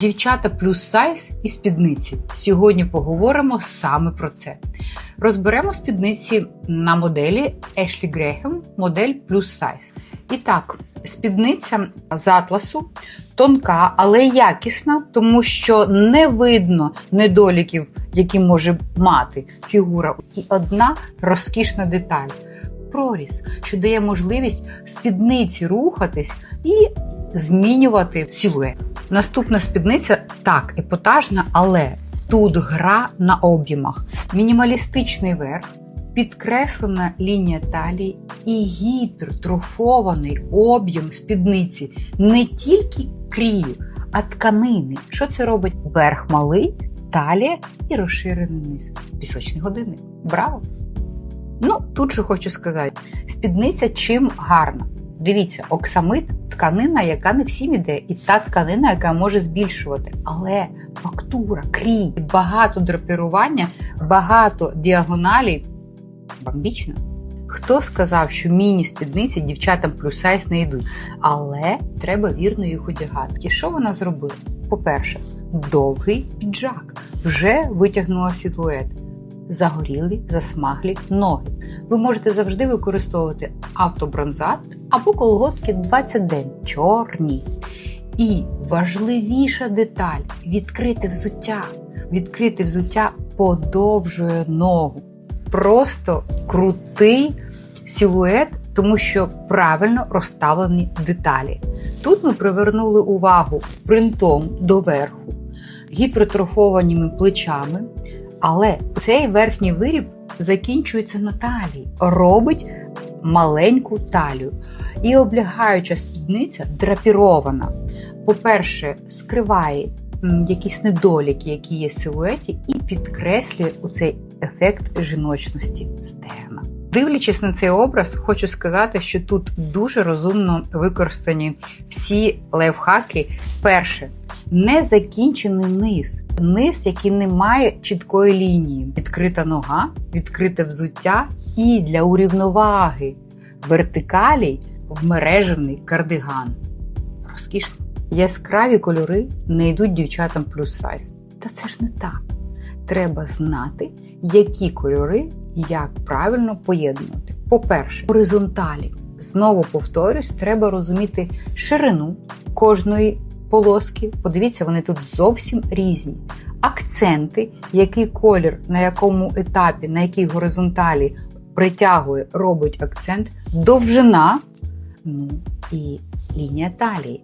Дівчата плюс сайз і спідниці. Сьогодні поговоримо саме про це. Розберемо спідниці на моделі Ashley Graham, модель плюс сайз. І так, спідниця з атласу тонка, але якісна, тому що не видно недоліків, які може мати фігура. І одна розкішна деталь проріз, що дає можливість спідниці рухатись і змінювати силует. Наступна спідниця так епатажна, але тут гра на об'ємах. Мінімалістичний верх, підкреслена лінія талії і гіпертрофований об'єм спідниці не тільки крію, а тканини. Що це робить? Верх малий, талія і розширений низ. Пісочний годинник. Браво! Ну, тут же хочу сказати, спідниця чим гарна. Дивіться, оксамит тканина, яка не всім іде, і та тканина, яка може збільшувати. Але фактура, крій, багато драпірування, багато діагоналій бомбічно. Хто сказав, що міні-спідниці дівчатам плюс сайз не йдуть? Але треба вірно їх одягати. І що вона зробила? По-перше, довгий піджак вже витягнула силует. Загорілі, засмаглі ноги. Ви можете завжди використовувати автобронзат або колготки 20 день, чорні. І важливіша деталь відкрите взуття. Відкрите взуття подовжує ногу. Просто крутий силует, тому що правильно розставлені деталі. Тут ми привернули увагу принтом до верху, гіпертрофованими плечами. Але цей верхній виріб закінчується на талії, робить маленьку талію. І облягаюча спідниця драпірована. По-перше, скриває якісь недоліки, які є в силуеті, і підкреслює оцей ефект жіночності стегна. Дивлячись на цей образ, хочу сказати, що тут дуже розумно використані всі лайфхаки. Перше, незакінчений низ. Низ, який не має чіткої лінії, відкрита нога, відкрите взуття і для урівноваги вертикалій вмережений кардиган. Розкішно. Яскраві кольори не йдуть дівчатам плюс сайз. Та це ж не так. Треба знати, які кольори як правильно поєднувати. По-перше, горизонталі. Знову повторюсь, треба розуміти ширину кожної полоски. Подивіться, вони тут зовсім різні. Акценти, який колір, на якому етапі, на якій горизонталі притягує, робить акцент, довжина, ну і лінія талії.